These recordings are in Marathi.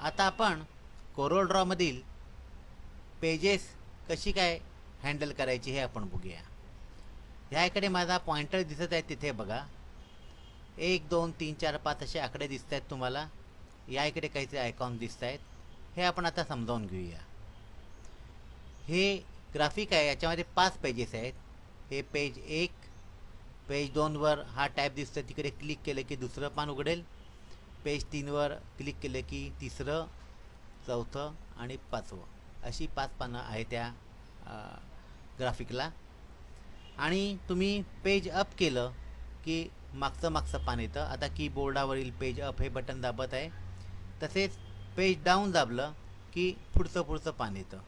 आता आपण कोरोल ड्रॉमधील पेजेस कशी काय हँडल करायची हे आपण बघूया. ह्या इकडे माझा पॉइंटर दिसत आहे तिथे बघा. एक दोन तीन चार पाच असे आकडे दिसत आहेत तुम्हाला. या इकडे काहीतरी आयकॉन दिसत आहेत. हे आपण आता समजावून घेऊया. हे ग्राफिक आहे याच्यामध्ये पाच पेजेस आहेत. हे पेज एक पेज दोनवर हा टॅब दिसतो तिकडे क्लिक केलं की दुसरं पान उघडेल. पेज तीनवर क्लिक केलं की तिसरं चौथं आणि पाचवं. अशी पाच पानं आहे त्या ग्राफिकला. आणि तुम्ही पेज अप केलं की मागचं मागचं पान येतं. आता कीबोर्डावरील पेज अप हे बटन दाबत आहे. तसेच पेज डाऊन दाबलं की पुढचं पुढचं पान येतं.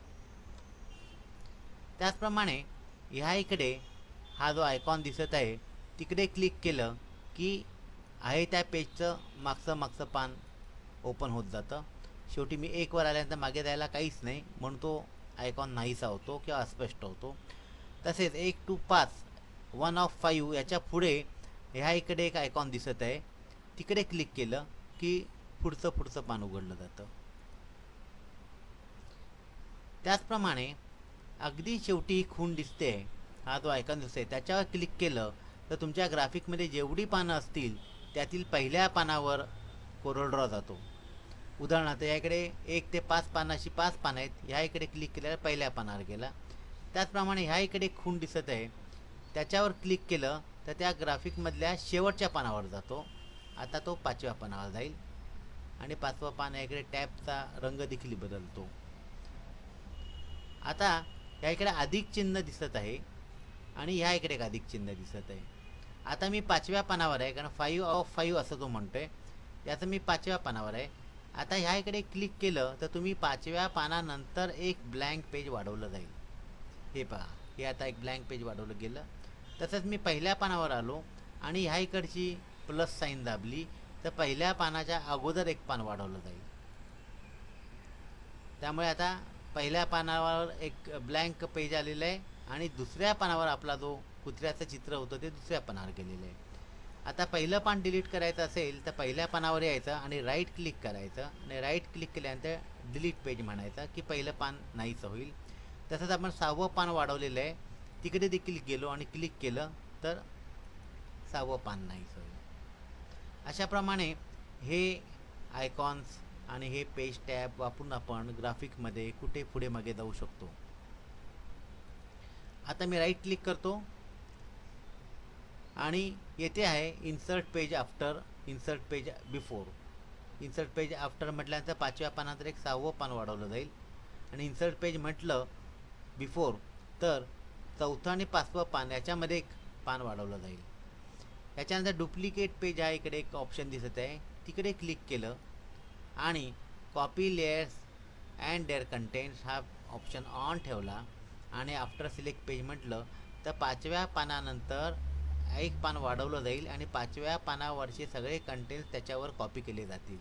त्याचप्रमाणे ह्या इकडे हा जो आयकॉन दिसत आहे तिकडे क्लिक केलं की आहे त्या पेजचं मागचं मागचं पान ओपन होत जातं. शेवटी मी एक वर आल्यानंतर मागे जायला काहीच नाही. म्हणून तो आयकॉन नाहीसा होतो किंवा अस्पष्ट होतो. तसेच एक टू पाच वन ऑफ फाईव्ह याच्यापुढे ह्या इकडे एक आयकॉन दिसत आहे. तिकडे क्लिक केलं की पुढचं पुढचं पान उघडलं जातं. त्याचप्रमाणे अगदी शेवटी ही खूण दिसते. हा जो आयकॉन दिसतोय त्याच्यावर क्लिक केलं तर तुमच्या ग्राफिकमध्ये जेवढी पानं असतील त्यातील पहिल्या पानावर कोरडरा जातो. उदाहरणार्थ या इकडे एक ते पाच पानाशी पाच पानं आहेत. ह्या इकडे क्लिक केल्यावर पहिल्या पानावर गेला. त्याचप्रमाणे ह्या इकडे खूण दिसत आहे. त्याच्यावर क्लिक केलं तर त्या ग्राफिकमधल्या शेवटच्या पानावर जातो. आता तो पाचव्या पानावर जाईल. आणि पाचवा पान या इकडे टॅबचा रंग देखील बदलतो. आता या इकडे अधिक चिन्ह दिसत आहे. आणि ह्या इकडे एक अधिक चिन्ह दिसत आहे. आता मी पाचव्या पानावर आहे कारण फाईव्ह ऑफ फाईव्ह असं तो म्हणतोय. याचं मी पाचव्या पानावर आहे. आता ह्या इकडे क्लिक केलं तर तुम्ही पाचव्या पानानंतर एक ब्लँक पेज वाढवलं जाईल. हे पहा हे आता एक ब्लँक पेज वाढवलं गेलं. तसंच मी पहिल्या पानावर आलो आणि ह्या इकडची प्लस साईन दाबली तर पहिल्या पानाच्या अगोदर एक पान वाढवलं जाईल. त्यामुळे आता पहिल्या पानावर एक ब्लँक पेज आलेलं आहे आणि दुसऱ्या पानावर आपला जो कुत्र्याचं चित्र होतं ते दुसऱ्या पानावर गेलेलं आहे. आता पहिलं पान डिलीट करायचं असेल तर पहिल्या पानावर यायचं आणि राईट क्लिक करायचं. आणि राईट क्लिक केल्यानंतर डिलीट पेज म्हणायचं की पहिलं पान नाहीचं होईल. तसंच आपण सहावं पान वाढवलेलं आहे. तिकडे देखील गेलो आणि क्लिक केलं तर सहावं पान नाहीचं होईल. अशाप्रमाणे हे आयकॉन्स आणि हे पेज टॅब वापरून आपण ग्राफिकमध्ये कुठे पुढे मागे जाऊ शकतो. आता मी राईट क्लिक करतो. आणि येथे आहे insert page after insert page before insert page after म्हटल्यानंतर पाचव्या पानात एक सहावं पान वाढवलं जाईल. आणि इन्सर्ट पेज म्हटलं बिफोर तर चौथं आणि पाचवं पान याच्यामध्ये एक पान वाढवलं जाईल. याच्यानंतर डुप्लिकेट पेज हा इकडे एक ऑप्शन दिसत आहे. तिकडे क्लिक केलं आणि copy layers and their contents हा ऑप्शन ऑन ठेवला. आणि आफ्टर सिलेक्ट पेज म्हटलं तर पाचव्या पानानंतर एक पान वाढवलं जाईल आणि पाचव्या पानावरचे सगळे कंटेंट त्याच्यावर कॉपी केले जातील.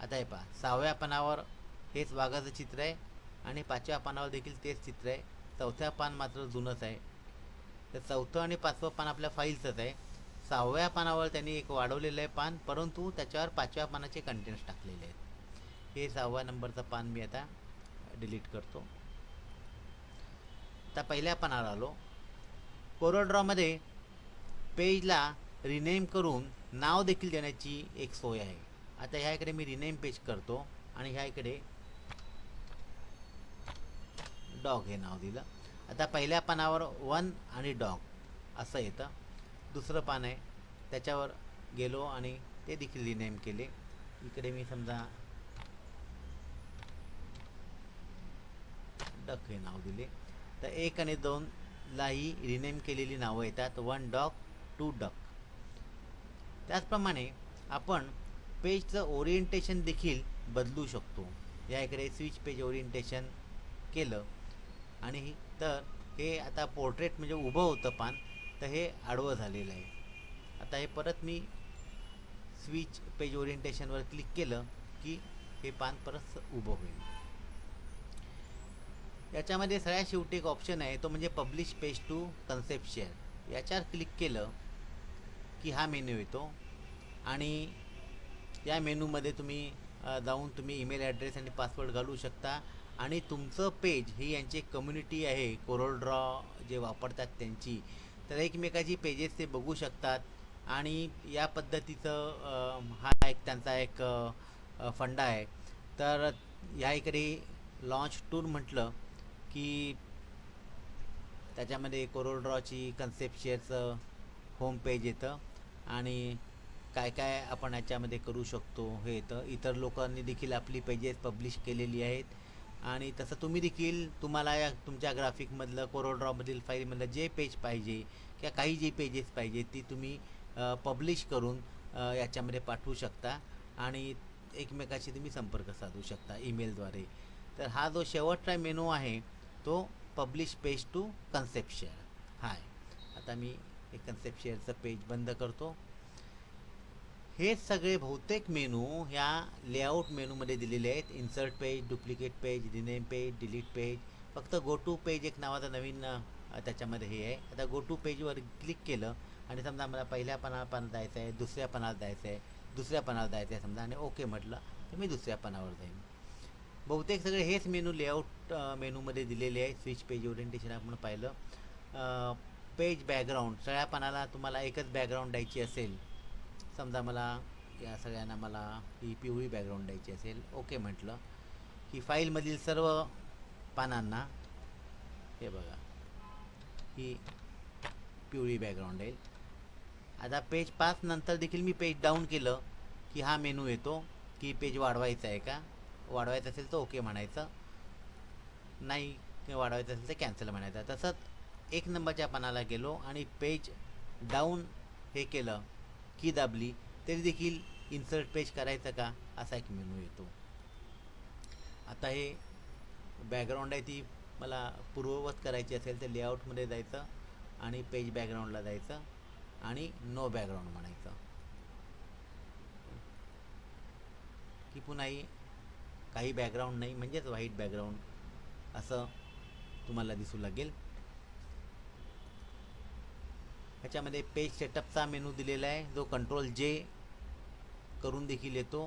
आता हे पहा सहाव्या पानावर हेच वाघाचं चित्र आहे आणि पाचव्या पानावर देखील तेच चित्र आहे. चौथ्या पान मात्र जुनंच आहे. तर चौथं आणि पाचवं पान आपल्या फाईलचंच आहे. सहाव्या पानावर त्यांनी एक वाढवलेलं आहे पान परंतु त्याच्यावर पाचव्या पानाचे कंटेंट्स टाकलेले आहेत. हे सहाव्या नंबरचं पान मी आता डिलीट करतो. आता पहिल्या पानावर आलो. कोरोड्रॉमध्ये पेजला रिनेम करून नाव देखील देण्याची एक सोय आहे. आता ह्या इकडे मी रिनेम पेज करतो आणि ह्या इकडे डॉग हे नाव दिलं. आता पहिल्या पानावर वन आणि डॉग असं येतं. दुसरं पान आहे त्याच्यावर गेलो आणि ते देखील रिनेम केले. इकडे मी समजा डक हे नाव दिले. तर एक आणि दोनलाही रिनेम केलेली नावं येतात. वन डॉग टू डक त्याचप्रमाणे आपण पेजचं ओरिएंटेशन देखील बदलू शकतो. या इकडे स्विच पेज ओरिएंटेशन केलं. आणि तर हे आता पोर्ट्रेट म्हणजे उभं होतं पान तर हे आडवं झालेलं आहे. आता हे परत मी स्विच पेज ओरिएंटेशनवर क्लिक केलं की हे पान परत उभं होईल. याच्यामध्ये सगळ्यात शेवटी एक ऑप्शन आहे तो म्हणजे publish page to concept share याच्यावर क्लिक केलं की हा मेन्यू येतो. आणि या मेनूमध्ये तुम्ही जाऊन तुम्ही ईमेल ॲड्रेस आणि पासवर्ड घालू शकता. आणि तुमचं पेज ही यांची कम्युनिटी आहे कोरल ड्रॉ जे वापरतात त्यांची. तर एकमेकाची पेजेस ते बघू शकतात. आणि या पद्धतीचं हा एक त्यांचा एक फंडा आहे. तर ह्या इकडे लॉन्च टूर म्हटलं की त्याच्यामध्ये कोरल ड्रॉची कन्सेप्ट शेअरचं होम पेज येतं आणि काय काय आपण याच्यामध्ये करू शकतो हे येतं. इतर लोकांनी देखील आपली पेजेस पब्लिश केलेली आहेत. आणि तसं तुम्ही देखील तुम्हाला या तुमच्या ग्राफिकमधलं कोरोड्रॉमधील फाईलमधलं जे पेज पाहिजे किंवा काही जे पेजेस पाहिजे ती तुम्ही पब्लिश करून याच्यामध्ये पाठवू शकता आणि एकमेकाशी तुम्ही संपर्क साधू शकता ईमेलद्वारे तर हा जो शेवटचा मेनू आहे तो publish page to concept share हाय. आता मी हे कन्सेप्ट शेअरचं पेज बंद करतो. हे सगळे बहुतेक मेनू ह्या लेआउट मेनूमध्ये दिलेले आहेत. Insert page duplicate page rename page delete page फक्त गो टू पेज एक नावाचा नवीन त्याच्यामध्ये हे आहे. आता गो टू पेजवर क्लिक केलं आणि समजा मला पहिल्या पाना पानात जायचं आहे दुसऱ्या पानात जायचं आहे दुसऱ्या पानावर जायचं आहे समजा आणि ओके म्हटलं तर मी दुसऱ्या पानावर जाईन. बहुतेक सगळे हेच मेनू लेआउट मेनूमध्ये दिलेले आहे. स्विच पेज ओरिएंटेशन आपण पाहिलं. पेज बॅकग्राऊंड सगळ्या पानाला तुम्हाला एकच बॅकग्राऊंड द्यायची असेल समजा मला या सगळ्यांना मला ही पिवळी बॅकग्राऊंड द्यायची असेल ओके म्हटलं. की फाईलमधील सर्व पानांना हे बघा ही पिवळी बॅकग्राऊंड येईल आता पेज पाच नंतर देखील मी पेज डाऊन केलं की हा मेनू येतो की पेज वाढवायचा आहे का? वाढवायचं असेल तर ओके म्हणायचं. नाही वाढवायचं असेल तर कॅन्सल म्हणायचं. तसंच एक नंबरच्या पानाला गेलो आणि पेज डाऊन हे केलं की दाबली तरी देखील इन्सर्ट पेज करायचं का? असा एक मेनू येतो. आता हे बॅकग्राऊंड आहे ती मला पूर्ववत करायची असेल तर लेआउटमध्ये जायचं आणि पेज बॅकग्राऊंडला जायचं आणि नो बॅकग्राऊंड म्हणायचं. की पुन्हाही काही बॅकग्राऊंड नाही म्हणजेच व्हाईट बॅकग्राऊंड असं तुम्हाला दिसू लागेल. ह्याच्यामध्ये पेज सेटअपचा मेनू दिलेला आहे. जो कंट्रोल जे करून देखील येतो.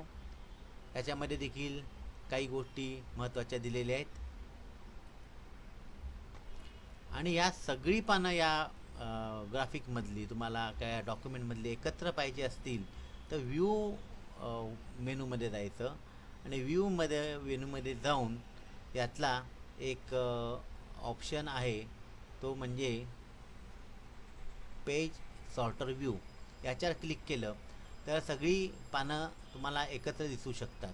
ह्याच्यामध्ये देखील काही गोष्टी महत्त्वाच्या दिलेल्या आहेत. आणि या सगळी पानं या ग्राफिकमधली तुम्हाला काय डॉक्युमेंटमधली एकत्र पाहिजे असतील तर व्ह्यू मेनूमध्ये जायचं. आणि व्ह्यूमध्ये मेनूमध्ये जाऊन यातला एक ऑप्शन आहे. तो म्हणजे पेज सॉर्टर व्ह्यू याच्यावर क्लिक केलं तर सगळी पानं तुम्हाला एकत्र दिसू शकतात.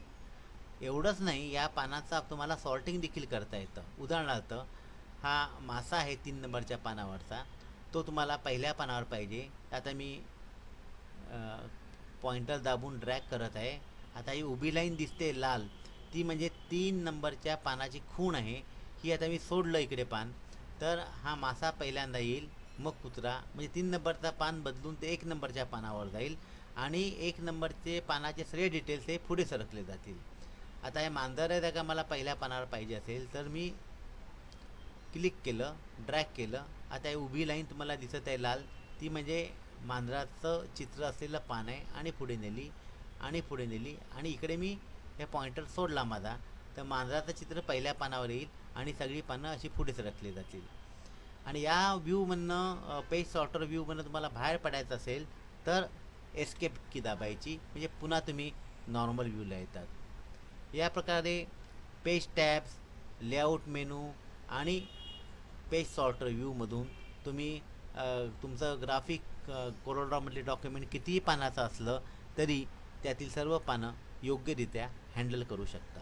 एवढंच नाही या पानाचा तुम्हाला सॉर्टिंग देखील करता येतं. उदाहरणार्थ हा मासा आहे तीन नंबरच्या पानावरचा. तो तुम्हाला पहिल्या पानावर पाहिजे. आता मी पॉइंटर दाबून ड्रॅग करत आहे. आता ही उभी लाईन दिसते लाल. ती म्हणजे तीन नंबरच्या पानाची खूण आहे. ही आता मी सोडलं इकडे पान. तर हा मासा पहिल्यांदा येईल. मग कुत्रा म्हणजे तीन नंबरचा पान बदलून ते एक नंबरच्या पानावर जाईल आणि एक नंबरचे पानाचे सगळे डिटेल्स हे पुढे सरकले जातील. आता हे मांजर आहे का मला पहिल्या पानावर पाहिजे असेल तर मी क्लिक केलं ड्रॅग केलं. आता हे उभी लाईन तुम्हाला दिसत आहे लाल. ती म्हणजे मांजराचं चित्र असलेलं पान आहे आणि पुढे नेली आणि पुढे नेली. आणि इकडे मी हे पॉइंटर सोडला माझा. तर मांजराचं चित्र पहिल्या पानावर येईल आणि सगळी पानं अशी पुढे सरकली जातील. आणि या व्ह्यूमधनं पेज सॉर्टर व्ह्यूमधनं तुम्हाला बाहेर पडायचं असेल तर एस्केप की दाबायची. म्हणजे पुन्हा तुम्ही नॉर्मल व्ह्यूला येतात. या प्रकारे पेज टॅब्स लेआउट मेनू आणि पेज सॉर्टर व्ह्यूमधून तुम्ही तुमचं ग्राफिक कोरोड्रॉमधले डॉक्युमेंट कितीही पानाचं असलं तरी त्यातील सर्व पानं योग्यरित्या हँडल करू शकता.